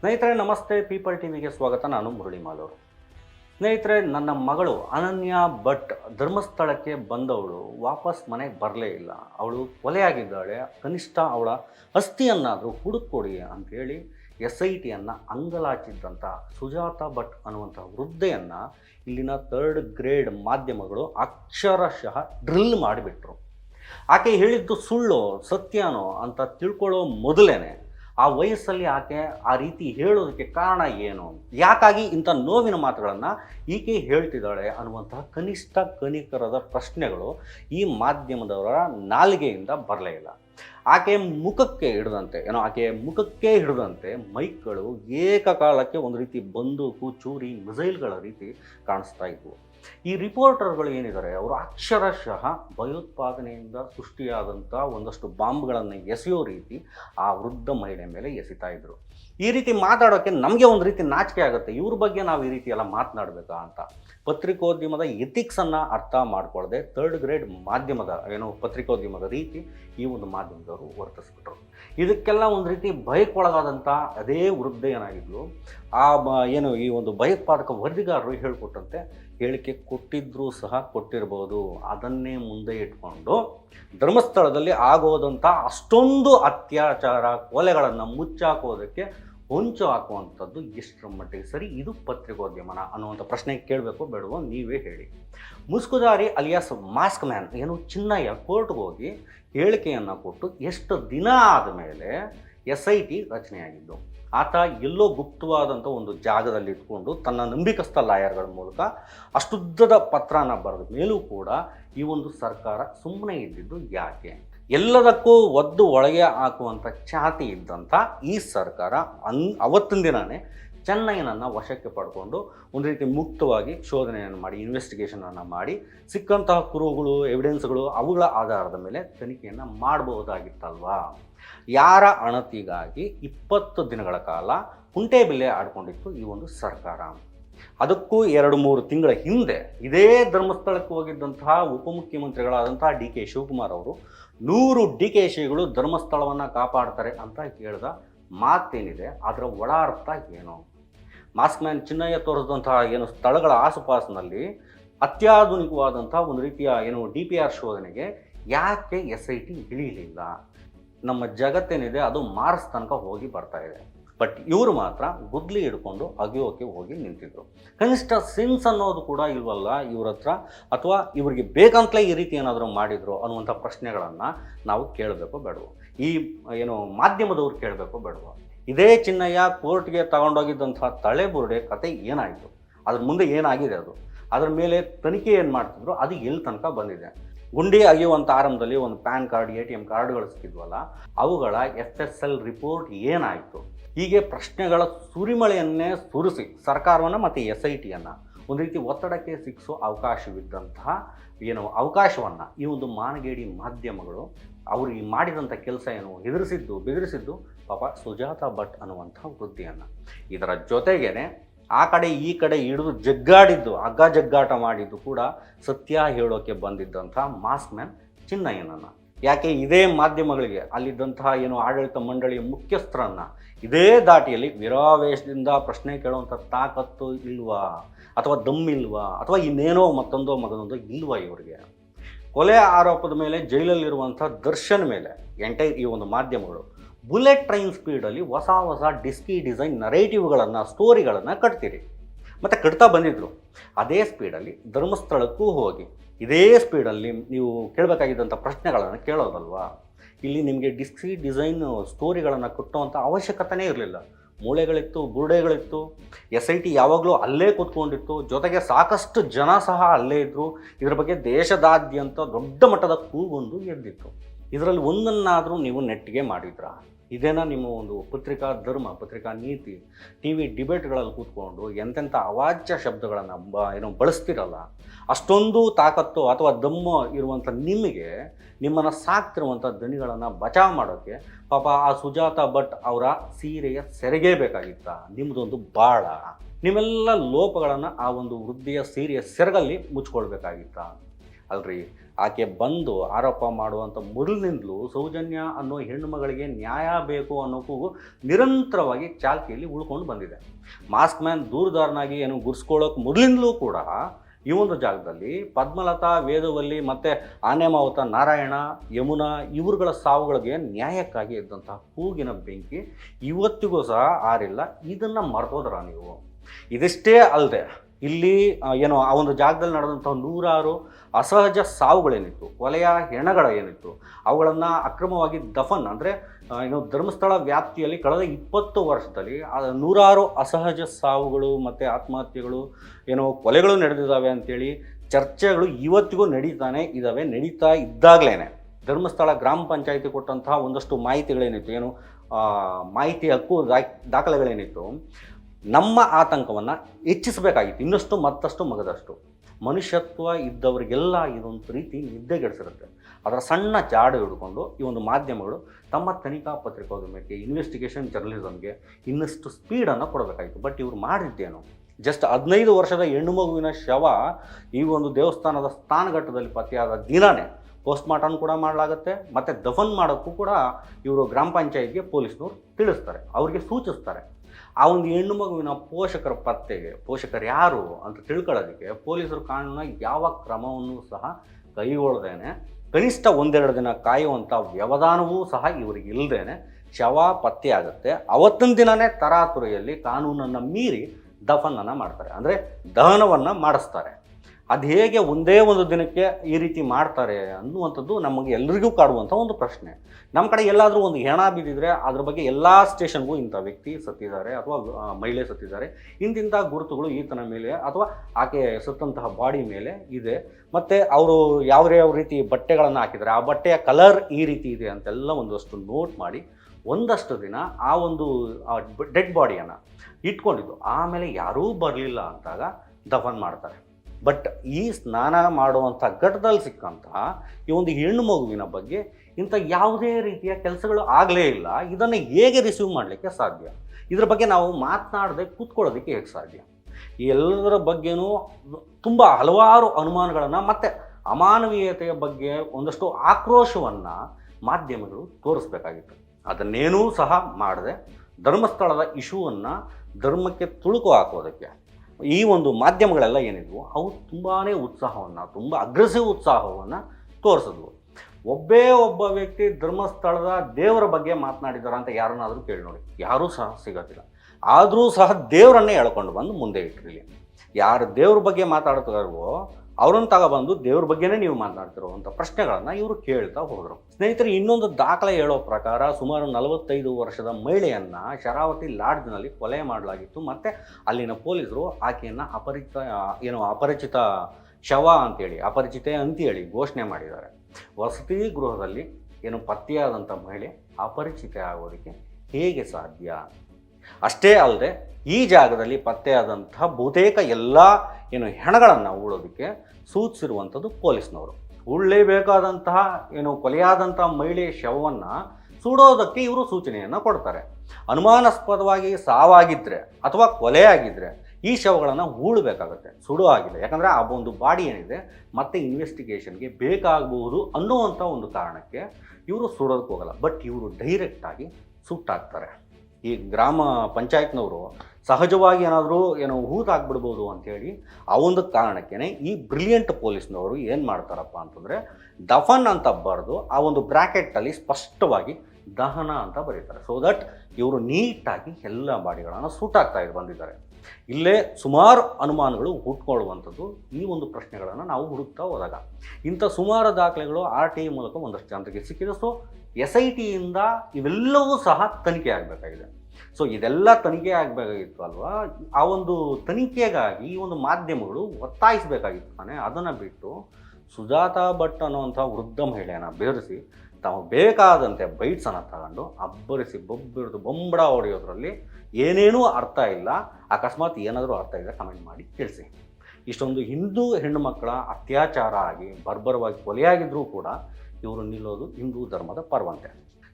ಸ್ನೇಹಿತರೆ, ನಮಸ್ತೆ. ಪೀಪಲ್ ಟಿವಿಗೆ ಸ್ವಾಗತ. ನಾನು ಮುರಳಿ ಮಾಲೂರು. ಸ್ನೇಹಿತರೆ, ನನ್ನ ಮಗಳು ಅನನ್ಯ ಭಟ್ ಧರ್ಮಸ್ಥಳಕ್ಕೆ ಬಂದವಳು. ವಾಪಸ್ ಮನೆಗೆ ಬರಲೇ ಇಲ್ಲ. ಅವಳು ಕೊಲೆಯಾಗಿದ್ದಾಳೆ. ಕನಿಷ್ಠ ಅವಳ ಅಸ್ಥಿಯನ್ನಾದರೂ ಹುಡುಕೊಡಿ ಅಂತೇಳಿ ಎಸ್ ಐ ಟಿಯನ್ನು ಅಂಗಲಾಚಿದ್ದಂಥ ಸುಜಾತ ಭಟ್ ಅನ್ನುವಂಥ ವೃದ್ಧೆಯನ್ನು ಇಲ್ಲಿನ ಥರ್ಡ್ ಗ್ರೇಡ್ ಮಾಧ್ಯಮಗಳು ಅಕ್ಷರಶಃ ಡ್ರಿಲ್ ಮಾಡಿಬಿಟ್ರು. ಆಕೆ ಹೇಳಿದ್ದು ಸುಳ್ಳು, ಸತ್ಯನೋ ಅಂತ ತಿಳ್ಕೊಳ್ಳೋ ಮೊದಲೇನೆ. ಆ ವಯಸ್ಸಲ್ಲಿ ಆಕೆ ಆ ರೀತಿ ಹೇಳೋದಕ್ಕೆ ಕಾರಣ ಏನು? ಯಾಕಾಗಿ ಇಂಥ ನೋವಿನ ಮಾತುಗಳನ್ನು ಈಕೆ ಹೇಳ್ತಿದ್ದಾಳೆ ಅನ್ನುವಂತಹ ಕನಿಷ್ಠ ಕನಿಕರದ ಪ್ರಶ್ನೆಗಳು ಈ ಮಾಧ್ಯಮದವರ ನಾಲಿಗೆಯಿಂದ ಬರಲೇ ಇಲ್ಲ. ಆಕೆ ಮುಖಕ್ಕೆ ಹಿಡಿದಂತೆ, ಏನೋ ಆಕೆ ಮುಖಕ್ಕೆ ಹಿಡಿದಂತೆ ಮೈಕ್ಗಳು ಏಕಕಾಲಕ್ಕೆ ಒಂದು ರೀತಿ ಬಂದೂಕು, ಚೂರಿ, ಮಿಸೈಲ್ಗಳ ರೀತಿ ಕಾಣಿಸ್ತಾ ಇದ್ವು. ಈ ರಿಪೋರ್ಟರ್ಗಳು ಏನಿದ್ದಾರೆ, ಅವರು ಅಕ್ಷರಶಃ ಭಯೋತ್ಪಾದನೆಯಿಂದ ಸೃಷ್ಟಿಯಾದಂಥ ಒಂದಷ್ಟು ಬಾಂಬ್ಗಳನ್ನು ಎಸೆಯೋ ರೀತಿ ಆ ವೃದ್ಧ ಮಹಿಳೆ ಮೇಲೆ ಎಸಿತಾ ಇದ್ರು. ಈ ರೀತಿ ಮಾತಾಡೋಕ್ಕೆ ನಮಗೆ ಒಂದು ರೀತಿ ನಾಚಿಕೆ ಆಗುತ್ತೆ. ಇವ್ರ ಬಗ್ಗೆ ನಾವು ಈ ರೀತಿ ಎಲ್ಲ ಮಾತನಾಡಬೇಕಾ ಅಂತ. ಪತ್ರಿಕೋದ್ಯಮದ ಎಥಿಕ್ಸನ್ನು ಅರ್ಥ ಮಾಡಿಕೊಳ್ಳದೆ ಥರ್ಡ್ ಗ್ರೇಡ್ ಮಾಧ್ಯಮದ, ಏನು ಪತ್ರಿಕೋದ್ಯಮದ ರೀತಿ ಈ ಒಂದು ಮಾಧ್ಯಮದವರು ವರ್ತಿಸ್ಬಿಟ್ರು ಇದಕ್ಕೆಲ್ಲ ಒಂದು ರೀತಿ ಭಯಕ್ಕೊಳಗಾದಂಥ ಅದೇ ವೃದ್ಧ ಏನಾಗಿದ್ಲು ಆ ಏನು ಈ ಒಂದು ಭಯೋತ್ಪಾದಕ ವರದಿಗಾರರು ಹೇಳಿಕೊಟ್ಟಂತೆ ಹೇಳಿಕೆ ಕೊಟ್ಟಿದ್ರೂ ಸಹ ಕೊಟ್ಟಿರ್ಬೋದು. ಅದನ್ನೇ ಮುಂದೆ ಇಟ್ಕೊಂಡು ಧರ್ಮಸ್ಥಳದಲ್ಲಿ ಆಗೋದಂಥ ಅಷ್ಟೊಂದು ಅತ್ಯಾಚಾರ, ಕೊಲೆಗಳನ್ನು ಮುಚ್ಚಾಕೋದಕ್ಕೆ ಹೊಂಚು ಹಾಕುವಂಥದ್ದು ಎಷ್ಟರ ಮಟ್ಟಿಗೆ ಸರಿ? ಇದು ಪತ್ರಿಕೋದ್ಯಮನ ಅನ್ನುವಂಥ ಪ್ರಶ್ನೆ ಕೇಳಬೇಕು, ಬೇಡವೋ ನೀವೇ ಹೇಳಿ. ಮುಸ್ಕುದಾರಿ ಅಲಿಯಾಸ್ ಮಾಸ್ಕ್ ಮ್ಯಾನ್ ಏನು ಚಿನ್ನಯ್ಯ ಕೋರ್ಟ್ಗೆ ಹೋಗಿ ಹೇಳಿಕೆಯನ್ನು ಕೊಟ್ಟು ಎಷ್ಟು ದಿನ ಆದಮೇಲೆ ಎಸ್ ಐ ಟಿ ರಚನೆಯಾಗಿದ್ದು? ಆತ ಎಲ್ಲೋ ಗುಪ್ತವಾದಂಥ ಒಂದು ಜಾಗದಲ್ಲಿ ಇಟ್ಕೊಂಡು ತನ್ನ ನಂಬಿಕಸ್ಥ ಲಾಯರ್ಗಳ ಮೂಲಕ ಅಷ್ಟುದ್ದದ ಪತ್ರನ ಬರೆದ ಮೇಲೂ ಕೂಡ ಈ ಒಂದು ಸರ್ಕಾರ ಸುಮ್ಮನೆ ಇದ್ದಿದ್ದು ಯಾಕೆ? ಎಲ್ಲದಕ್ಕೂ ಒದ್ದು ಒಳಗೆ ಹಾಕುವಂಥ ಛಾತಿ ಇದ್ದಂಥ ಈ ಸರ್ಕಾರ ಅನ್, ಅವತ್ತಿನ ದಿನವೇ ಚೆನ್ನೈನನ್ನು ವಶಕ್ಕೆ ಪಡ್ಕೊಂಡು ಒಂದು ರೀತಿ ಮುಕ್ತವಾಗಿ ಶೋಧನೆಯನ್ನು ಮಾಡಿ ಇನ್ವೆಸ್ಟಿಗೇಷನನ್ನು ಮಾಡಿ, ಸಿಕ್ಕಂತಹ ಕುರುಗಳು ಎವಿಡೆನ್ಸ್ಗಳು ಅವುಗಳ ಆಧಾರದ ಮೇಲೆ ತನಿಖೆಯನ್ನು ಮಾಡಬಹುದಾಗಿತ್ತಲ್ವಾ? ಯಾರ ಅಣತಿಗಾಗಿ ಇಪ್ಪತ್ತು ದಿನಗಳ ಕಾಲ ಕುಂಟೆಬಿಲ್ಲೆ ಆಡ್ಕೊಂಡಿತ್ತು ಈ ಒಂದು ಸರ್ಕಾರ. ಅದಕ್ಕೂ ಎರಡು ಮೂರು ತಿಂಗಳ ಹಿಂದೆ ಇದೇ ಧರ್ಮಸ್ಥಳಕ್ಕೆ ಹೋಗಿದ್ದಂತಹ ಉಪಮುಖ್ಯಮಂತ್ರಿಗಳಾದಂತಹ ಡಿ ಕೆ ಶಿವಕುಮಾರ್ ಅವರು ನೂರು ಡಿ ಕೆ ಶಿಗಳು ಧರ್ಮಸ್ಥಳವನ್ನು ಕಾಪಾಡ್ತಾರೆ ಅಂತ ಹೇಳಿದ ಮಾತೇನಿದೆ, ಅದರ ಒಳ ಅರ್ಥ ಏನು? ಮಾಸ್ಕ್ ಮ್ಯಾನ್ ಚಿನ್ನಯ್ಯ ತೋರಿಸಿದಂತಹ ಏನು ಸ್ಥಳಗಳ ಆಸುಪಾಸಿನಲ್ಲಿ ಅತ್ಯಾಧುನಿಕವಾದಂಥ ಒಂದು ರೀತಿಯ ಏನು ಡಿ ಪಿ ಆರ್ ಶೋಧನೆಗೆ ಯಾಕೆ ಎಸ್ ಐ ಟಿ ಇಳಿಯಲಿಲ್ಲ ನಮ್ಮ ಜಗತ್ತೇನಿದೆ ಅದು ಮಾರ್ಸ್ ತನಕ ಹೋಗಿ ಬರ್ತಾ ಇದೆ. ಬಟ್ ಇವರು ಮಾತ್ರ ಗುದ್ಲಿ ಹಿಡ್ಕೊಂಡು ಅಗಿಯೋಕೆ ಹೋಗಿ ನಿಂತಿದ್ರು. ಕನಿಷ್ಠ ಸಿನ್ಸ್ ಅನ್ನೋದು ಕೂಡ ಇಲ್ವಲ್ಲ ಇವ್ರ ಹತ್ರ? ಅಥವಾ ಇವರಿಗೆ ಬೇಕಂತಲೇ ಈ ರೀತಿ ಏನಾದರೂ ಮಾಡಿದ್ರು ಅನ್ನುವಂಥ ಪ್ರಶ್ನೆಗಳನ್ನು ನಾವು ಕೇಳಬೇಕು ಬೇಡವು? ಈ, ಏನು ಮಾಧ್ಯಮದವ್ರು ಕೇಳಬೇಕು ಬೇಡವು? ಇದೇ ಚಿನ್ನಯ್ಯ ಕೋರ್ಟ್ಗೆ ತಗೊಂಡೋಗಿದ್ದಂಥ ತಳೆಬುರುಡೆ ಕತೆ ಏನಾಯಿತು? ಅದ್ರ ಮುಂದೆ ಏನಾಗಿದೆ ಅದು? ಅದ್ರ ಮೇಲೆ ತನಿಖೆ ಏನು ಮಾಡ್ತಿದ್ರು? ಅದು ಎಲ್ಲಿ ತನಕ ಬಂದಿದೆ? ಗುಂಡಿ ಅಗೆಯುವಂಥ ಆರಂಭದಲ್ಲಿ ಒಂದು pan card, A T M ಕಾರ್ಡ್ಗಳು ಸಿಕ್ಕಿದ್ವಲ್ಲ, ಅವುಗಳ ಎಫ್ ಎಸ್ ಎಲ್ ರಿಪೋರ್ಟ್ ಏನಾಯಿತು? ಹೀಗೆ ಪ್ರಶ್ನೆಗಳ ಸುರಿಮಳೆಯನ್ನೇ ಸುರಿಸಿ ಸರ್ಕಾರವನ್ನು ಮತ್ತು ಎಸ್ ಐ ಟಿಯನ್ನು ಒಂದು ರೀತಿ ಒತ್ತಡಕ್ಕೆ ಸಿಕ್ಕಿಸೋ ಅವಕಾಶವಿದ್ದಂತಹ ಏನು ಅವಕಾಶವನ್ನು ಈ ಒಂದು ಮಾನಗೇಡಿ ಮಾಧ್ಯಮಗಳು ಅವರು ಈ ಮಾಡಿದಂಥ ಕೆಲಸ ಏನು ಹೆದರಿಸಿದ್ದು, ಬೆದರಿಸಿದ್ದು ಪಾಪ ಸುಜಾತ ಭಟ್ ಅನ್ನುವಂಥ ವೃತ್ತಿಯನ್ನು. ಇದರ ಜೊತೆಗೇನೆ ಆ ಕಡೆ ಈ ಕಡೆ ಹಿಡಿದು ಜಗ್ಗಾಡಿದ್ದು, ಹಗ್ಗ ಜಗ್ಗಾಟ ಮಾಡಿದ್ದು ಕೂಡ ಸತ್ಯ ಹೇಳೋಕೆ ಬಂದಿದ್ದಂಥ ಮಾಸ್ಕ್ ಮ್ಯಾನ್ ಚಿನ್ನಯ್ಯನನ್ನು. ಯಾಕೆ ಇದೇ ಮಾಧ್ಯಮಗಳಿಗೆ ಅಲ್ಲಿದ್ದಂತಹ ಏನು ಆಡಳಿತ ಮಂಡಳಿಯ ಮುಖ್ಯಸ್ಥರನ್ನು ಇದೇ ದಾಟಿಯಲ್ಲಿ ವಿರಾವೇಶದಿಂದ ಪ್ರಶ್ನೆ ಕೇಳುವಂಥ ತಾಕತ್ತು ಇಲ್ವಾ? ಅಥವಾ ದಮ್ಮಿಲ್ವಾ ಅಥವಾ ಇನ್ನೇನೋ ಮತ್ತೊಂದೋ ಮತ್ತೊಂದೋ ಇಲ್ವಾ ಇವರಿಗೆ? ಕೊಲೆ ಆರೋಪದ ಮೇಲೆ ಜೈಲಲ್ಲಿರುವಂಥ ದರ್ಶನ್ ಮೇಲೆ ಎಂಟೈರ್ ಈ ಒಂದು ಮಾಧ್ಯಮಗಳು ಬುಲೆಟ್ ಟ್ರೈನ್ ಸ್ಪೀಡಲ್ಲಿ ಹೊಸ ಹೊಸ ಡಿಸ್ಕಿ ಡಿಸೈನ್ ನರೇಟಿವ್ಗಳನ್ನು, ಸ್ಟೋರಿಗಳನ್ನು ಕಟ್ತೀರಿ. ಮತ್ತು ಕಟ್ತಾ ಬಂದಿದ್ದರು ಅದೇ ಸ್ಪೀಡಲ್ಲಿ ಧರ್ಮಸ್ಥಳಕ್ಕೂ ಹೋಗಿ. ಇದೇ ಸ್ಪೀಡಲ್ಲಿ ನೀವು ಕೇಳಬೇಕಾಗಿದ್ದಂಥ ಪ್ರಶ್ನೆಗಳನ್ನು ಕೇಳೋದಲ್ವಾ? ಇಲ್ಲಿ ನಿಮಗೆ ಡಿಸ್ಕಿ ಡಿಸೈನ್ ಸ್ಟೋರಿಗಳನ್ನು ಕಟ್ಟುವಂಥ ಅವಶ್ಯಕತೆನೇ ಇರಲಿಲ್ಲ. ಮೂಳೆಗಳಿತ್ತು ಬುರುಡೆಗಳಿತ್ತು ಎಸ್ ಐ ಟಿ ಯಾವಾಗಲೂ ಅಲ್ಲೇ ಕೂತ್ಕೊಂಡಿತ್ತು. ಜೊತೆಗೆ ಸಾಕಷ್ಟು ಜನ ಸಹ ಅಲ್ಲೇ ಇದ್ದರು ಇದರ ಬಗ್ಗೆ ದೇಶದಾದ್ಯಂತ ದೊಡ್ಡ ಮಟ್ಟದ ಕೂಗೊಂದು ಎದ್ದಿತ್ತು. ಇದರಲ್ಲಿ ಒಂದನ್ನಾದರೂ ನೀವು ನೆಟ್ಟಿಗೆ ಮಾಡಿದ್ರಾ? ಇದೇನಾ ನಿಮ್ಮ ಒಂದು ಪತ್ರಿಕಾ ಧರ್ಮ, ಪತ್ರಿಕಾ ನೀತಿ, ಟಿ ವಿ ಡಿಬೇಟ್ಗಳಲ್ಲಿ ಕೂತ್ಕೊಂಡು ಎಂತೆಂಥ ಅವಾಚ್ಯ ಶಬ್ದಗಳನ್ನು ಬ, ಏನೋ ಬಳಸ್ತಿರಲ್ಲ, ಅಷ್ಟೊಂದು ತಾಕತ್ತು ಅಥವಾ ದಮ್ಮ ಇರುವಂಥ ನಿಮಗೆ ನಿಮ್ಮನ್ನು ಸಾಕ್ತಿರುವಂಥ ದನಿಗಳನ್ನು ಬಚಾವ್ ಮಾಡೋಕ್ಕೆ ಪಾಪ ಆ ಸುಜಾತ ಭಟ್ ಅವರ ಸೀರೆಯ ಸೆರೆಗೇ ಬೇಕಾಗಿತ್ತ? ನಿಮ್ಮದೊಂದು ಬಾಳ. ನಿಮ್ಮೆಲ್ಲ ಲೋಪಗಳನ್ನು ಆ ಒಂದು ವೃದ್ಧಿಯ ಸೀರೆಯ ಸೆರಗಲ್ಲಿ ಮುಚ್ಕೊಳ್ಬೇಕಾಗಿತ್ತ? ಅಲ್ರಿ ಆಕೆ ಬಂದು ಆರೋಪ ಮಾಡುವಂಥ ಮೊದಲಿನಿಂದಲೂ ಸೌಜನ್ಯ ಅನ್ನೋ ಹೆಣ್ಣು ಮಗಳಿಗೆ ನ್ಯಾಯ ಬೇಕು ಅನ್ನೋ ಕೂಗು ನಿರಂತರವಾಗಿ ಚಾಲ್ತಿಯಲ್ಲಿ ಉಳ್ಕೊಂಡು ಬಂದಿದೆ. ಮಾಸ್ಕ್ ಮ್ಯಾನ್ ದೂರದಾರನಾಗಿ ಏನು ಗುರ್ಸ್ಕೊಳ್ಳೋಕೆ ಮೊದಲಿಂದಲೂ ಕೂಡ ಈ ಒಂದು ಜಾಗದಲ್ಲಿ ಪದ್ಮಲತಾ, ವೇದವಲ್ಲಿ ಮತ್ತು ಆನೆಮಾವತ, ನಾರಾಯಣ, ಯಮುನಾ ಇವರುಗಳ ಸಾವುಗಳಿಗೆ ನ್ಯಾಯಕ್ಕಾಗಿ ಇದ್ದಂತಹ ಕೂಗಿನ ಬೆಂಕಿ ಇವತ್ತಿಗೂ ಸಹ ಆರಿಲ್ಲ. ಇದನ್ನು ಮರ್ತೋದ್ರ ನೀವು? ಇದಿಷ್ಟೇ ಅಲ್ಲದೆ ಇಲ್ಲಿ ಏನೋ, ಆ ಒಂದು ಜಾಗದಲ್ಲಿ ನಡೆದಂಥ ನೂರಾರು ಅಸಹಜ ಸಾವುಗಳೇನಿತ್ತು ಕೊಲೆಯ ಹೆಣಗಳ ಏನಿತ್ತು ಅವುಗಳನ್ನು ಅಕ್ರಮವಾಗಿ ದಫನ್ ಅಂದರೆ ಏನು ಧರ್ಮಸ್ಥಳ ವ್ಯಾಪ್ತಿಯಲ್ಲಿ ಕಳೆದ ಇಪ್ಪತ್ತು ವರ್ಷದಲ್ಲಿ ನೂರಾರು ಅಸಹಜ ಸಾವುಗಳು ಮತ್ತು ಆತ್ಮಹತ್ಯೆಗಳು, ಏನೋ ಕೊಲೆಗಳು ನಡೆದಿದ್ದಾವೆ ಅಂತೇಳಿ ಚರ್ಚೆಗಳು ಇವತ್ತಿಗೂ ನಡೀತಾನೆ ಇದ್ದಾವೆ ನಡೀತಾ ಇದ್ದಾಗಲೇ ಧರ್ಮಸ್ಥಳ ಗ್ರಾಮ ಪಂಚಾಯಿತಿ ಕೊಟ್ಟಂತಹ ಒಂದಷ್ಟು ಮಾಹಿತಿಗಳೇನಿತ್ತು, ಏನು ಮಾಹಿತಿ ಹಕ್ಕು ದಾಖಲೆಗಳೇನಿತ್ತು ನಮ್ಮ ಆತಂಕವನ್ನು ಹೆಚ್ಚಿಸಬೇಕಾಗಿತ್ತು. ಇನ್ನಷ್ಟು ಮತ್ತಷ್ಟು ಮಗದಷ್ಟು. ಮನುಷ್ಯತ್ವ ಇದ್ದವರಿಗೆಲ್ಲ ಇದೊಂದು ರೀತಿ ನಿದ್ದೆಗೆಡಿಸಿರುತ್ತೆ. ಅದರ ಸಣ್ಣ ಜಾಡು ಹಿಡ್ಕೊಂಡು ಈ ಒಂದು ಮಾಧ್ಯಮಗಳು ತಮ್ಮ ತನಿಖಾ ಪತ್ರಿಕೋದ್ಯಮಕ್ಕೆ ಇನ್ವೆಸ್ಟಿಗೇಷನ್ ಜರ್ನಲಿಸಮ್ಗೆ ಇನ್ನಷ್ಟು ಸ್ಪೀಡನ್ನು ಕೊಡಬೇಕಾಗಿತ್ತು. ಬಟ್ ಇವರು ಮಾಡಿದ್ದೇನು? ಜಸ್ಟ್ ಹದಿನೈದು ವರ್ಷದ ಹೆಣ್ಣು ಮಗುವಿನ ಶವ ಈ ಒಂದು ದೇವಸ್ಥಾನದ ಸ್ಥಾನಘಟ್ಟದಲ್ಲಿ ಪತ್ತೆಯಾದ ದಿನವೇ ಪೋಸ್ಟ್ಮಾರ್ಟಮ್ ಕೂಡ ಮಾಡಲಾಗುತ್ತೆ. ಮತ್ತು ದಫನ್ ಮಾಡೋಕ್ಕೂ ಕೂಡ ಇವರು ಗ್ರಾಮ ಪಂಚಾಯತ್ಗೆ ಪೊಲೀಸ್ನವ್ರು ತಿಳಿಸ್ತಾರೆ. ಅವರಿಗೆ ಸೂಚಿಸ್ತಾರೆ. ಆ ಒಂದು ಹೆಣ್ಣು ಮಗುವಿನ ಪೋಷಕರ ಪತ್ತೆಗೆ, ಪೋಷಕರು ಯಾರು ಅಂತ ತಿಳ್ಕೊಳ್ಳೋದಕ್ಕೆ ಪೊಲೀಸರು ಕಾನೂನ ಯಾವ ಕ್ರಮವನ್ನು ಸಹ ಕೈಗೊಳ್ಳದೇನೆ ಕನಿಷ್ಠ ಒಂದೆರಡು ದಿನ ಕಾಯುವಂಥ ವ್ಯವಧಾನವೂ ಸಹ ಇವರಿಗೆ ಇಲ್ಲದೇನೆ ಶವ ಪತ್ತೆಯಾಗುತ್ತೆ ಅವತ್ತಿನ ದಿನವೇ ತರಾತುರಿಯಲ್ಲಿ ಕಾನೂನನ್ನು ಮೀರಿ ದಫನನ್ನು ಮಾಡ್ತಾರೆ. ಅಂದರೆ ದಹನವನ್ನು ಮಾಡಿಸ್ತಾರೆ. ಅದು ಹೇಗೆ ಒಂದೇ ಒಂದು ದಿನಕ್ಕೆ ಈ ರೀತಿ ಮಾಡ್ತಾರೆ ಅನ್ನುವಂಥದ್ದು ನಮಗೆ ಎಲ್ರಿಗೂ ಕಾಡುವಂಥ ಒಂದು ಪ್ರಶ್ನೆ. ನಮ್ಮ ಕಡೆ ಎಲ್ಲಾದರೂ ಒಂದು ಹೆಣ ಬಿದ್ದಿದ್ರೆ ಅದ್ರ ಬಗ್ಗೆ ಎಲ್ಲ ಸ್ಟೇಷನ್ಗೂ ಇಂಥ ವ್ಯಕ್ತಿ ಸತ್ತಿದ್ದಾರೆ ಅಥವಾ ಮಹಿಳೆ ಸತ್ತಿದ್ದಾರೆ. ಇಂತಿಂಥ ಗುರುತುಗಳು ಈತನ ಮೇಲೆ ಅಥವಾ ಆಕೆ ಸತ್ತಂತಹ ಬಾಡಿ ಮೇಲೆ ಇದೆ. ಮತ್ತು ಅವರು ಯಾವ ಯಾವ ರೀತಿ ಬಟ್ಟೆಗಳನ್ನು ಹಾಕಿದ್ದಾರೆ, ಆ ಬಟ್ಟೆಯ ಕಲರ್ ಈ ರೀತಿ ಇದೆ ಅಂತೆಲ್ಲ ಒಂದಷ್ಟು ನೋಟ್ ಮಾಡಿ ಒಂದಷ್ಟು ದಿನ ಆ ಒಂದು ಡೆಡ್ ಬಾಡಿಯನ್ನು ಇಟ್ಕೊಂಡಿದ್ದು. ಆಮೇಲೆ ಯಾರೂ ಬರಲಿಲ್ಲ ಅಂತಾಗ ದಫನ್ ಮಾಡ್ತಾರೆ. ಬಟ್ ಈ ಸ್ನಾನ ಮಾಡುವಂಥ ಘಟ್ಟದಲ್ಲಿ ಸಿಕ್ಕಂತಹ ಈ ಒಂದು ಹೆಣ್ಣು ಮಗುವಿನ ಬಗ್ಗೆ ಇಂಥ ಯಾವುದೇ ರೀತಿಯ ಕೆಲಸಗಳು ಆಗಲೇ ಇಲ್ಲ. ಇದನ್ನು ಹೇಗೆ ರಿಸೀವ್ ಮಾಡಲಿಕ್ಕೆ ಸಾಧ್ಯ? ಇದ್ರ ಬಗ್ಗೆ ನಾವು ಮಾತನಾಡದೆ ಕೂತ್ಕೊಳ್ಳೋದಕ್ಕೆ ಹೇಗೆ ಸಾಧ್ಯ? ಎಲ್ಲದರ ಬಗ್ಗೆನೂ ತುಂಬ ಹಲವಾರು ಅನುಮಾನಗಳನ್ನು ಮತ್ತು ಅಮಾನವೀಯತೆಯ ಬಗ್ಗೆ ಒಂದಷ್ಟು ಆಕ್ರೋಶವನ್ನು ಮಾಧ್ಯಮಗಳು ತೋರಿಸ್ಬೇಕಾಗಿತ್ತು. ಅದನ್ನೇನೂ ಸಹ ಮಾಡದೆ ಧರ್ಮಸ್ಥಳದ ಇಶ್ಯೂವನ್ನು ಧರ್ಮಕ್ಕೆ ತುಳುಕು ಹಾಕೋದಕ್ಕೆ. ಈ ಒಂದು ಮಾಧ್ಯಮಗಳೆಲ್ಲ ಏನಿದ್ವು, ಅವು ತುಂಬಾ ಉತ್ಸಾಹವನ್ನು, ತುಂಬ ಅಗ್ರೆಸಿವ್ ಉತ್ಸಾಹವನ್ನು ತೋರಿಸಿದ್ವು. ಒಬ್ಬೇ ಒಬ್ಬ ವ್ಯಕ್ತಿ ಧರ್ಮಸ್ಥಳದ ದೇವರ ಬಗ್ಗೆ ಮಾತನಾಡಿದಾರ ಅಂತ ಯಾರನ್ನಾದರೂ ಕೇಳಿ ನೋಡಿ, ಯಾರೂ ಸಹ ಸಿಗೋದಿಲ್ಲ. ಆದರೂ ಸಹ ದೇವರನ್ನೇ ಎಳ್ಕೊಂಡು ಬಂದು ಮುಂದೆ ಇಟ್ಟಿರಲಿ ಯಾರು ದೇವ್ರ ಬಗ್ಗೆ ಮಾತಾಡ್ತಾರೋ ಅವ್ರನ್ನ ತಗೊಬಂದು ದೇವ್ರ ಬಗ್ಗೆನೇ ನೀವು ಮಾತನಾಡ್ತಿರೋ ಅಂತ ಪ್ರಶ್ನೆಗಳನ್ನು ಇವರು ಕೇಳ್ತಾ ಹೋದರು. ಸ್ನೇಹಿತರೆ, ಇನ್ನೊಂದು ದಾಖಲೆ ಹೇಳೋ ಪ್ರಕಾರ ಸುಮಾರು ನಲವತ್ತೈದು ವರ್ಷದ ಮಹಿಳೆಯನ್ನು ಶರಾವತಿ ಲಾಡ್ಜ್ನಲ್ಲಿ ಕೊಲೆ ಮಾಡಲಾಗಿತ್ತು. ಮತ್ತು ಅಲ್ಲಿನ ಪೊಲೀಸರು ಆಕೆಯನ್ನು ಅಪರಿಚಿತ, ಏನು ಅಪರಿಚಿತ ಶವ ಅಂತೇಳಿ, ಅಪರಿಚಿತೆ ಅಂತೇಳಿ ಘೋಷಣೆ ಮಾಡಿದ್ದಾರೆ. ವಸತಿ ಗೃಹದಲ್ಲಿ ಏನು ಪತ್ತೆಯಾದಂಥ ಮಹಿಳೆ ಅಪರಿಚಿತೆ ಆಗೋದಕ್ಕೆ ಹೇಗೆ ಸಾಧ್ಯ? ಅಷ್ಟೇ ಅಲ್ಲದೆ ಈ ಜಾಗದಲ್ಲಿ ಪತ್ತೆಯಾದಂತಹ ಬಹುತೇಕ ಎಲ್ಲ ಏನು ಹೆಣಗಳನ್ನು ಉಳೋದಕ್ಕೆ ಸೂಚಿಸಿರುವಂಥದ್ದು ಪೊಲೀಸ್ನವರು. ಉಳ್ಳೇಬೇಕಾದಂತಹ ಏನು ಕೊಲೆಯಾದಂತಹ ಮಹಿಳೆಯ ಶವವನ್ನು ಸುಡೋದಕ್ಕೆ ಇವರು ಸೂಚನೆಯನ್ನು ಕೊಡ್ತಾರೆ. ಅನುಮಾನಾಸ್ಪದವಾಗಿ ಸಾವಾಗಿದ್ದರೆ ಅಥವಾ ಕೊಲೆ ಆಗಿದ್ದರೆ ಈ ಶವಗಳನ್ನು ಹೂಳಬೇಕಾಗತ್ತೆ ಸುಡೋ ಆಗಿಲ್ಲ ಯಾಕಂದರೆ ಆ ಒಂದು ಬಾಡಿ ಏನಿದೆ, ಮತ್ತೆ ಇನ್ವೆಸ್ಟಿಗೇಷನ್ಗೆ ಬೇಕಾಗಬಹುದು ಅನ್ನುವಂಥ ಒಂದು ಕಾರಣಕ್ಕೆ ಇವರು ಸುಡೋದಕ್ಕೆ ಹೋಗಲ್ಲ. ಬಟ್ ಇವರು ಡೈರೆಕ್ಟಾಗಿ ಸುಟ್ಟಾಕ್ತಾರೆ. ಈ ಗ್ರಾಮ ಪಂಚಾಯತ್ನವರು ಸಹಜವಾಗಿ ಏನಾದರೂ ಏನೋ ಹೂತಾಕ್ಬಿಡ್ಬೋದು ಅಂಥೇಳಿ ಆ ಒಂದು ಕಾರಣಕ್ಕೇ ಈ ಬ್ರಿಲಿಯಂಟ್ ಪೊಲೀಸ್ನವರು ಏನು ಮಾಡ್ತಾರಪ್ಪ ಅಂತಂದರೆ ದಫನ್ ಅಂತ ಬರೆದು ಆ ಒಂದು ಬ್ರ್ಯಾಕೆಟಲ್ಲಿ ಸ್ಪಷ್ಟವಾಗಿ ದಹನ ಅಂತ ಬರೀತಾರೆ. ಸೊ ದಟ್ ಇವರು ನೀಟಾಗಿ ಎಲ್ಲ ಬಾಡಿಗಳನ್ನು ಸೂಟಾಗ್ತಾ ಬಂದಿದ್ದಾರೆ. ಇಲ್ಲೇ ಸುಮಾರು ಅನುಮಾನಗಳು ಹುಟ್ಕೊಳ್ಳುವಂಥದ್ದು ಈ ಒಂದು ಪ್ರಶ್ನೆಗಳನ್ನು ನಾವು ಹುಡುಕ್ತಾ ಹೋದಾಗ ಇಂಥ ಸುಮಾರು ದಾಖಲೆಗಳು ಆರ್ ಟಿ ಮೂಲಕ ಒಂದಷ್ಟು ಜನರಿಗೆ ಸಿಕ್ಕಿದೆ. ಸೊ ಎಸ್ ಐ ಟಿಯಿಂದ ಇವೆಲ್ಲವೂ ಸಹ ತನಿಖೆ ಆಗಬೇಕಾಗಿದೆ. ಸೊ ಇದೆಲ್ಲ ತನಿಖೆ ಆಗಬೇಕಾಗಿತ್ತು ಅಲ್ವಾ? ಆ ಒಂದು ತನಿಖೆಗಾಗಿ ಈ ಒಂದು ಮಾಧ್ಯಮಗಳು ಒತ್ತಾಯಿಸಬೇಕಾಗಿತ್ತು ತಾನೆ. ಅದನ್ನು ಬಿಟ್ಟು ಸುಜಾತಾ ಭಟ್ ಅನ್ನುವಂಥ ವೃದ್ಧ ಮಹಿಳೆಯನ್ನು ಬೆರೆಸಿ ತಾವು ಬೇಕಾದಂತೆ ಬೈಟ್ಸನ್ನು ತಗೊಂಡು ಅಬ್ಬರಿಸಿ ಬೊಬ್ಬಿರ್ದು ಬೊಂಬಡ ಹೊಡೆಯೋದ್ರಲ್ಲಿ ಏನೇನೂ ಅರ್ಥ ಇಲ್ಲ. ಅಕಸ್ಮಾತ್ ಏನಾದರೂ ಅರ್ಥ ಇದ್ದರೆ ಕಮೆಂಟ್ ಮಾಡಿ ತಿಳಿಸಿ. ಇಷ್ಟೊಂದು ಹಿಂದೂ ಹೆಣ್ಣುಮಕ್ಕಳ ಅತ್ಯಾಚಾರ ಆಗಿ ಬರ್ಬರವಾಗಿ ಕೊಲೆಯಾಗಿದ್ದರೂ ಕೂಡ ಇವರು ನಿಲ್ಲೋದು ಹಿಂದೂ ಧರ್ಮದ ಪರವಂತೆ.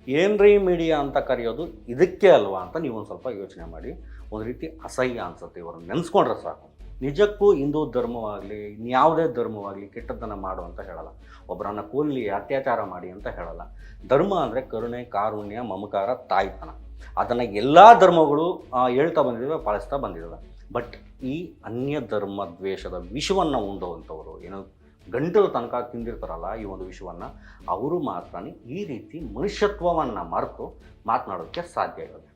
ಏನ್ರಿ ಮೀಡಿಯಾ ಅಂತ ಕರೆಯೋದು ಇದಕ್ಕೆ ಅಲ್ವಾ ಅಂತ ನೀವು ಒಂದು ಸ್ವಲ್ಪ ಯೋಚನೆ ಮಾಡಿ. ಒಂದು ರೀತಿ ಅಸಹ್ಯ ಅನ್ಸುತ್ತೆ ಇವ್ರನ್ನ ನೆನೆಸ್ಕೊಂಡ್ರೆ ಸಾಕು. ನಿಜಕ್ಕೂ ಹಿಂದೂ ಧರ್ಮವಾಗಲಿ ಇನ್ಯಾವುದೇ ಧರ್ಮವಾಗಲಿ ಕೆಟ್ಟದ್ದನ್ನು ಮಾಡು ಅಂತ ಹೇಳಲ್ಲ. ಒಬ್ಬರನ್ನ ಕೂಲಿ ಅತ್ಯಾಚಾರ ಮಾಡಿ ಅಂತ ಹೇಳಲ್ಲ. ಧರ್ಮ ಅಂದರೆ ಕರುಣೆ, ಕಾರುಣ್ಯ, ಮಮಕಾರ, ತಾಯ್ತನ. ಅದನ್ನು ಎಲ್ಲ ಧರ್ಮಗಳು ಹೇಳ್ತಾ ಬಂದಿದ್ದಾವೆ ಪಾಲಿಸ್ತಾ ಬಂದಿದ್ದಾವೆ ಬಟ್ ಈ ಅನ್ಯ ಧರ್ಮ ದ್ವೇಷದ ವಿಷವನ್ನು ಉಂಡುವಂಥವರು ಏನು? ಗಂಟಲು ತನಕ ತಿಂದಿರ್ತಾರಲ್ಲ ಈ ಒಂದು ವಿಷಯವನ್ನು, ಅವರು ಮಾತ್ರ ಈ ರೀತಿ ಮನುಷ್ಯತ್ವವನ್ನು ಮರೆತು ಮಾತನಾಡೋಕ್ಕೆ ಸಾಧ್ಯ ಇರೋದು.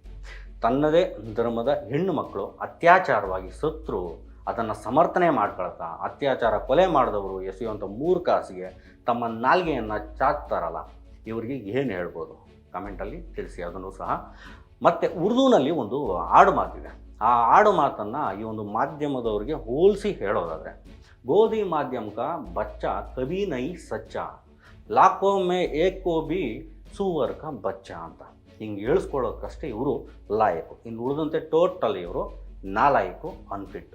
ತನ್ನದೇ ಧರ್ಮದ ಹೆಣ್ಣು ಮಕ್ಕಳು, ಅತ್ಯಾಚಾರವಾಗಿ ಸತ್ರು, ಅದನ್ನು ಸಮರ್ಥನೆ ಮಾಡ್ಕೊಳ್ತಾ, ಅತ್ಯಾಚಾರ ಕೊಲೆ ಮಾಡಿದವರು ಎಸೆಯುವಂಥ ಮೂರು ಕಾಸಿಗೆ ತಮ್ಮ ನಾಲ್ಗೆಯನ್ನು ಚಾಚ್ತಾರಲ್ಲ, ಇವರಿಗೆ ಏನು ಹೇಳ್ಬೋದು? ಕಮೆಂಟಲ್ಲಿ ತಿಳಿಸಿ, ಅದನ್ನು ಸಹ. ಮತ್ತು ಉರ್ದುನಲ್ಲಿ ಒಂದು ಆಡು ಮಾತಿದೆ. ಆ ಆಡು ಮಾತನ್ನು ಈ ಒಂದು ಮಾಧ್ಯಮದವರಿಗೆ ಹೋಲಿಸಿ ಹೇಳೋದಾದರೆ ಗೋಧಿ ಮಾಧ್ಯಮಕ ಬಚ್ಚ ಕವಿ ನೈ ಸಚ್ಚ. ಲಾಕೋ ಮೇ ಏಕೋ ಬಿ ಸೂವರ್ ಕಾ ಬಚ್ಚ ಅಂತ. ಹಿಂಗೆ ಹೇಳಿಸ್ಕೊಳ್ಳೋಕ್ಕಷ್ಟೇ ಇವರು ಲಾಯಕು. ಇನ್ನು ಉಳಿದಂತೆ ಟೋಟಲ್ ಇವರು ನಾಲಾಯಕು ಅನ್ಫಿಟ್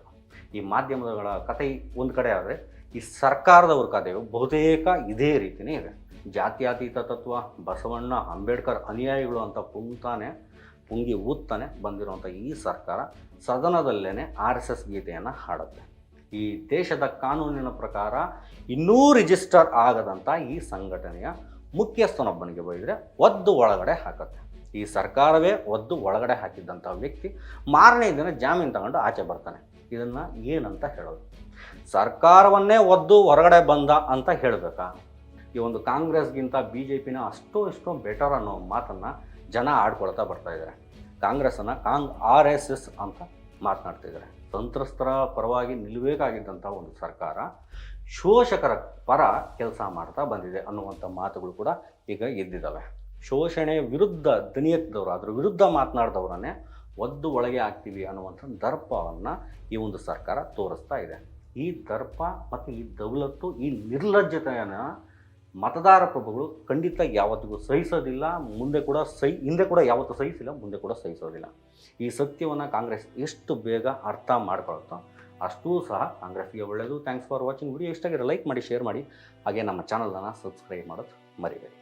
ಈ ಮಾಧ್ಯಮಗಳ ಕತೆ ಒಂದು ಕಡೆ ಆದರೆ, ಈ ಸರ್ಕಾರದವ್ರ ಕಥೆಯು ಬಹುತೇಕ ಇದೇ ರೀತಿಯೇ ಇದೆ. ಜಾತ್ಯಾತೀತ ತತ್ವ, ಬಸವಣ್ಣ, ಅಂಬೇಡ್ಕರ್ ಅನುಯಾಯಿಗಳು ಅಂತ ಪುಂಗ್ತಾನೆ, ಪುಂಗಿ ಊದ್ತಾನೆ ಬಂದಿರುವಂಥ ಈ ಸರ್ಕಾರ ಸದನದಲ್ಲೇ ಆರ್ ಎಸ್ ಎಸ್ ಗೀತೆಯನ್ನು ಹಾಡುತ್ತೆ. ಈ ದೇಶದ ಕಾನೂನಿನ ಪ್ರಕಾರ ಇನ್ನೂ ರಿಜಿಸ್ಟರ್ ಆಗದಂಥ ಈ ಸಂಘಟನೆಯ ಮುಖ್ಯಸ್ಥನೊಬ್ಬನಿಗೆ ಬೈದರೆ ಒದ್ದು ಒಳಗಡೆ ಹಾಕತ್ತೆ. ಈ ಸರ್ಕಾರವೇ ಒದ್ದು ಒಳಗಡೆ ಹಾಕಿದ್ದಂಥ ವ್ಯಕ್ತಿ ಮಾರನೇ ದಿನ ಜಾಮೀನು ತಗೊಂಡು ಆಚೆ ಬರ್ತಾನೆ. ಇದನ್ನು ಏನಂತ ಹೇಳೋದು? ಸರ್ಕಾರವನ್ನೇ ಒದ್ದು ಹೊರಗಡೆ ಬಂದ ಅಂತ ಹೇಳಬೇಕಾ? ಈ ಒಂದು ಕಾಂಗ್ರೆಸ್ಗಿಂತ ಬಿ ಜೆ ಪಿನ ಅಷ್ಟೋ ಇಷ್ಟೋ ಬೆಟರ್ ಅನ್ನೋ ಮಾತನ್ನು ಜನ ಆಡ್ಕೊಳ್ತಾ ಬರ್ತಾ ಇದ್ದಾರೆ ಕಾಂಗ್ರೆಸ್ಸನ್ನು ಕಾಂಗ್, ಆರ್ ಎಸ್ ಎಸ್ ಅಂತ ಮಾತನಾಡ್ತಿದ್ದಾರೆ. ಸಂತ್ರಸ್ತರ ಪರವಾಗಿ ನಿಲ್ಲಬೇಕಾಗಿದ್ದಂಥ ಒಂದು ಸರ್ಕಾರ ಶೋಷಕರ ಪರ ಕೆಲಸ ಮಾಡ್ತಾ ಬಂದಿದೆ ಅನ್ನುವಂಥ ಮಾತುಗಳು ಕೂಡ ಈಗ ಎದ್ದಿದ್ದಾವೆ. ಶೋಷಣೆ ವಿರುದ್ಧ ದನಿಯೆತ್ತಿದವರು ಅದ್ರ ವಿರುದ್ಧ ಮಾತನಾಡಿದವರನ್ನೇ ಒದ್ದು ಒಳಗೆ ಹಾಕ್ತೀವಿ ಅನ್ನುವಂಥ ದರ್ಪವನ್ನು ಈ ಒಂದು ಸರ್ಕಾರ ತೋರಿಸ್ತಾ ಇದೆ. ಈ ದರ್ಪ ಮತ್ತು ಈ ದೌಲತ್ತು, ಈ ನಿರ್ಲಜ್ಜತೆಯನ್ನು ಮತದಾರ ಪ್ರಭುಗಳು ಖಂಡಿತ ಯಾವತ್ತಿಗೂ ಸಹಿಸೋದಿಲ್ಲ, ಮುಂದೆ ಕೂಡ ಸಹಿ, ಹಿಂದೆ ಕೂಡ ಯಾವತ್ತೂ ಸಹಿಸಿಲ್ಲ, ಮುಂದೆ ಕೂಡ ಸಹಿಸೋದಿಲ್ಲ. ಈ ಸತ್ಯವನ್ನು ಕಾಂಗ್ರೆಸ್ ಎಷ್ಟು ಬೇಗ ಅರ್ಥ ಮಾಡ್ಕೊಳುತ್ತೋ ಅಷ್ಟೂ ಸಹ ಕಾಂಗ್ರೆಸ್ಗೆ ಒಳ್ಳೆಯದು ಥ್ಯಾಂಕ್ಸ್ ಫಾರ್ ವಾಚಿಂಗ್ ವಿಡಿಯೋ ಇಷ್ಟ ಆಗಿರೋ ಲೈಕ್ ಮಾಡಿ ಶೇರ್ ಮಾಡಿ. ಹಾಗೆ ನಮ್ಮ ಚಾನಲನ್ನು ಸಬ್ಸ್ಕ್ರೈಬ್ ಮಾಡೋದು ಮರಿಬೇಡಿ.